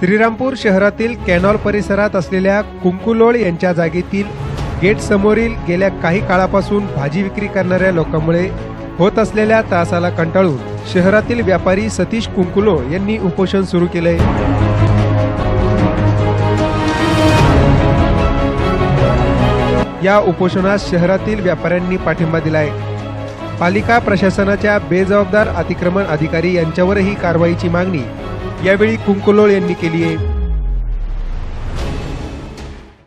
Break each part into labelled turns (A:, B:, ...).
A: श्रीरामपूर शहरातील कॅनॉल परिसरात असलेल्या कुंकुलोळ यांच्या जागेतील गेट समोरील गेल्या काही काळापासून भाजी विक्री करणाऱ्या लोकांमुळे होत असलेल्या त्रासाला कंटाळून शहरातील व्यापारी सतीश कुंकुलोळ यांनी उपोषण सुरू केले या उपोषणास शहरातील व्यापाऱ्यांनी पाठिंबा दिलाय. पालिका प्रशासनाच्या बेजबाबदार अतिक्रमण अधिकारी यांच्यावरही कारवाईची मागणी यावेळी कुंकुलोळ यांनी केली आहे.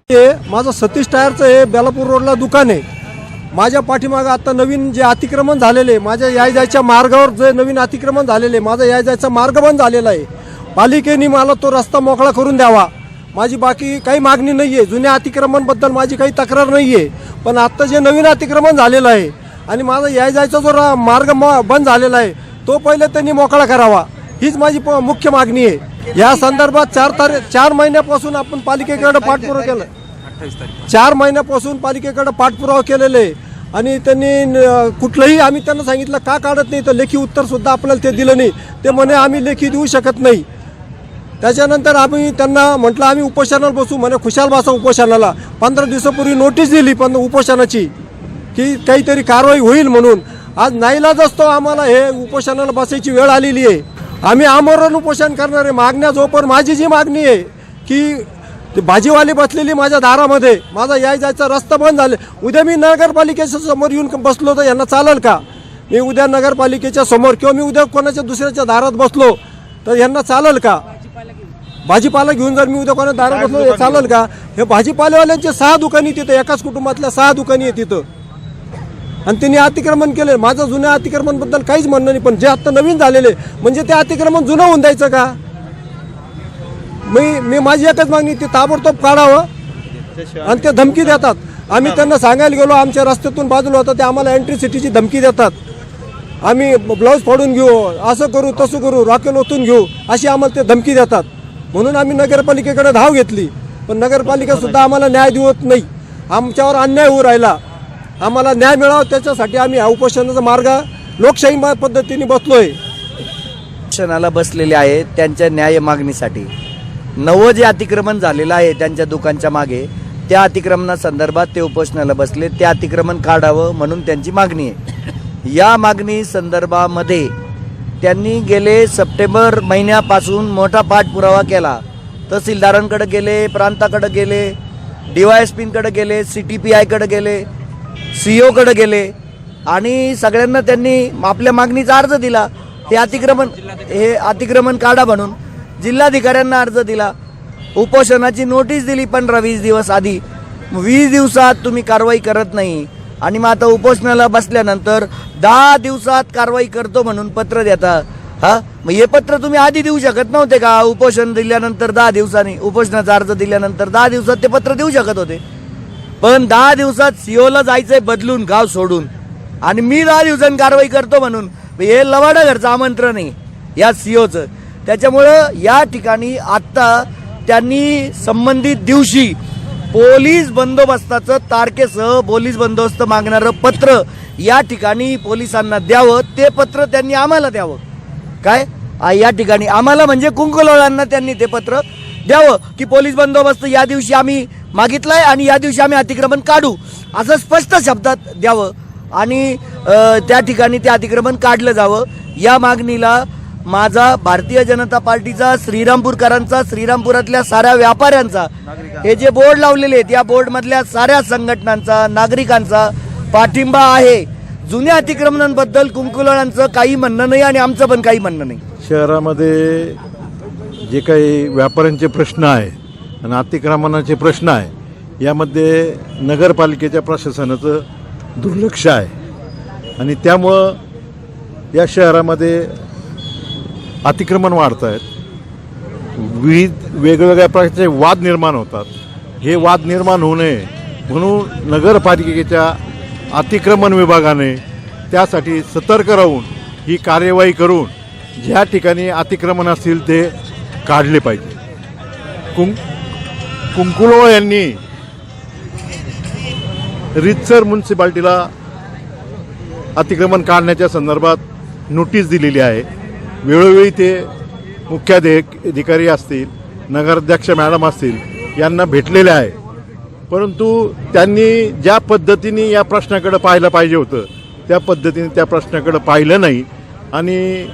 B: हे माझं सतीश टायरचं हे बेलापूर रोडला दुकान आहे. माझ्या पाठीमागं आता नवीन जे अतिक्रमण झालेले माझ्या याय जायच्या मार्गावर जे नवीन अतिक्रमण झालेले माझा याय जायचा मार्ग बंद झालेला आहे. पालिकेने मला तो रस्ता मोकळा करून द्यावा. माझी बाकी काही मागणी नाही आहे जुन्या अतिक्रमणबद्दल माझी काही तक्रार नाही आहे पण आत्ता जे नवीन अतिक्रमण झालेलं आहे आणि माझा याय जायचा जो रा- मार्ग म- बंद झालेला आहे तो पहिले त्यांनी मोकळा करावा. हीच माझी मुख्य मागणी आहे. या संदर्भात चार तारीख चार महिन्यापासून आपण पालिकेकडे पाठपुरावा केला. चार महिन्यापासून पालिकेकडे पाठपुरावा केलेले आहे. आणि त्यांनी कुठलंही आम्ही त्यांना सांगितलं का काढत नाही तर लेखी उत्तर सुद्धा आपल्याला ते दिलं नाही. ते म्हणे आम्ही लेखी देऊ शकत नाही. त्याच्यानंतर आम्ही त्यांना म्हटलं आम्ही उपोषणाला बसू. म्हणे खुशाल बसा उपोषणाला. पंधरा दिवसापूर्वी नोटीस दिली पण उपोषणाची की काहीतरी कारवाई होईल म्हणून. आज नाईलाज असतो आम्हाला हे उपोषणाला बसायची वेळ आलेली आहे. आम्ही आमरण उपोषण करणार आहे मागण्या जोपर माझी जी मागणी आहे की भाजीवाली बसलेली माझ्या दारामध्ये माझा याय जायचा रस्ता बंद झाले. उद्या मी नगरपालिकेच्या समोर येऊन बसलो तर यांना चालेल का? मी उद्या नगरपालिकेच्या समोर किंवा मी उद्या कोणाच्या दुसऱ्याच्या दारात बसलो तर यांना चालेल का? भाजीपाला घेऊन जर मी उद्या कोणा दारात बसलो चालेल का? हे भाजीपालेवाल्यांचे सहा दुकानी तिथं एकाच कुटुंबातल्या सहा दुकानी आहे तिथं. आणि त्यांनी अतिक्रमण केले. माझं जुन्या अतिक्रमणबद्दल काहीच म्हणणं नाही पण जे आत्ता नवीन झालेले म्हणजे ते अतिक्रमण जुनं होऊन द्यायचं का? मी मी माझी एकच मागणी ते ताबडतोब काढावं आणि ते धमकी देतात. आम्ही त्यांना सांगायला गेलो आमच्या रस्त्यातून बाजूला होतं ते आम्हाला एंट्री सिटीची धमकी देतात. आम्ही ब्लाऊज फाडून घेऊ असं करू तसं करू रॉकेल ओतून घेऊ अशी आम्हाला ते धमकी देतात. म्हणून आम्ही नगरपालिकेकडे धाव घेतली. पण नगरपालिका सुद्धा आम्हाला न्याय देत नाही. आमच्यावर अन्याय होऊ राहिला. आम्हाला न्याय मिळावा त्याच्यासाठी आम्ही हा उपोषणाचा मार्ग लोकशाही मा- पद्धतीने बसलोय.
C: क्षणाला बसलेले आहे त्यांच्या न्याय मागणीसाठी. नवं जे अतिक्रमण झालेलं आहे त्यांच्या दुकानच्या मागे त्या अतिक्रमणासंदर्भात ते उपोषणाला बसले. ते अतिक्रमण काढावं म्हणून त्यांची मागणी आहे. या मागणी संदर्भामध्ये त्यांनी गेले सप्टेंबर महिन्यापासून मोठा पाठपुरावा केला. तहसीलदारांकडे गेले प्रांताकडे गेले डी वाय एस पींकडे गेले सी टी पी आयकडे गेले सी ओकडे गेले आणि सगळ्यांना त्यांनी आपल्या मागणीचा अर्ज दिला. हे अतिक्रमण हे अतिक्रमण काढा म्हणून जिल्हाधिकाऱ्यांना अर्ज दिला. उपोषणाची नोटीस दिली पंधरा वीस दिवस आधी. वीस दिवसात तुम्ही कारवाई करत नाही. आणि मग आता उपोषणाला बसल्यानंतर दहा दिवसात कारवाई करतो म्हणून पत्र देता. हा? मग हे पत्र तुम्ही आधी देऊ शकत नव्हते का? उपोषण दिल्यानंतर दहा दिवसांनी उपोषणाचा अर्ज दिल्यानंतर दहा दिवसात ते पत्र देऊ शकत होते. पण दहा दिवसात सीओला जायचंय बदलून गाव सोडून. आणि मी दहा दिवसांनी कारवाई करतो म्हणून. हे लवाडा घरचं आमंत्रण आहे या सीओचं. त्याच्यामुळं या ठिकाणी आत्ता त्यांनी संबंधित दिवशी पोलीस बंदोबस्ताचं तारखेसह पोलीस बंदोबस्त मागणारं पत्र या ठिकाणी पोलिसांना द्यावं. ते पत्र त्यांनी आम्हाला द्यावं. काय? या ठिकाणी आम्हाला म्हणजे कुंकलोळांना त्यांनी ते पत्र द्यावं की पोलीस बंदोबस्त या दिवशी आम्ही मागितलाय आणि या दिवशी आम्ही अतिक्रमण काढू. असं स्पष्ट शब्दात द्यावं. आणि त्या ठिकाणी ते अतिक्रमण काढलं जावं. या मागणीला माझा भारतीय जनता पार्टीचा श्रीरामपूरकरांचा श्रीरामपुरातल्या साऱ्या व्यापाऱ्यांचा हे जे बोर्ड लावलेले आहेत या बोर्डमधल्या साऱ्या संघटनांचा नागरिकांचा पाठिंबा आहे. जुन्या अतिक्रमणांबद्दल कुंकुलांचं काही म्हणणं नाही आणि आमचं पण काही म्हणणं नाही.
D: शहरामध्ये जे काही व्यापाऱ्यांचे प्रश्न आहे आणि अतिक्रमणाचे प्रश्न आहे यामध्ये नगरपालिकेच्या प्रशासनाचं दुर्लक्ष आहे. आणि त्यामुळं या शहरामध्ये अतिक्रमण वाढत आहेत विविध वेगवेगळ्या प्रकारचे वाद निर्माण होतात. हे वाद निर्माण होऊ नये म्हणून नगरपालिकेच्या अतिक्रमण विभागाने त्यासाठी सतर्क राहून ही कार्यवाही करून ज्या ठिकाणी अतिक्रमण असतील ते काढले पाहिजे. कुं कुंकुलो यांनी रितसर म्युन्सिपाल्टीला अतिक्रमण काढण्याच्या संदर्भात नोटीस दिलेली आहे. वेळोवेळी ते मुख्याधिक अधिकारी असतील नगराध्यक्ष मॅडम असतील यांना भेटलेले आहे. परंतु त्यांनी ज्या पद्धतीने या प्रश्नाकडे पाहिलं पाहिजे होतं त्या पद्धतीने त्या प्रश्नाकडे पाहिलं नाही. आणि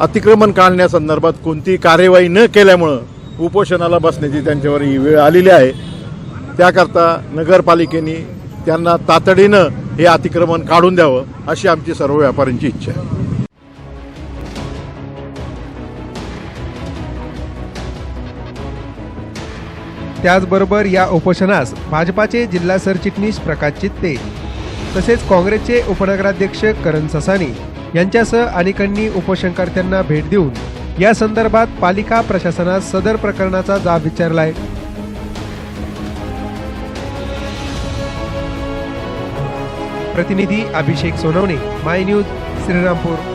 D: अतिक्रमण काढण्यासंदर्भात कोणतीही कार्यवाही न केल्यामुळं उपोषणाला बसण्याची त्यांच्यावर ही वेळ आलेली आहे. त्याकरता नगरपालिकेने त्यांना तातडीनं हे अतिक्रमण काढून द्यावं अशी आमची सर्व व्यापाऱ्यांची इच्छा आहे.
A: त्याचबरोबर या उपोषणास भाजपाचे जिल्हा सरचिटणीस प्रकाश चित्ते तसेच काँग्रेसचे उपनगराध्यक्ष करण ससानी यांच्यासह अनेकांनी उपोषणकर्त्यांना भेट देऊन या संदर्भात पालिका प्रशासनास सदर प्रकरणाचा जाब विचारलाय. प्रतिनिधी अभिषेक सोनवणे माय न्यूज श्रीरामपूर.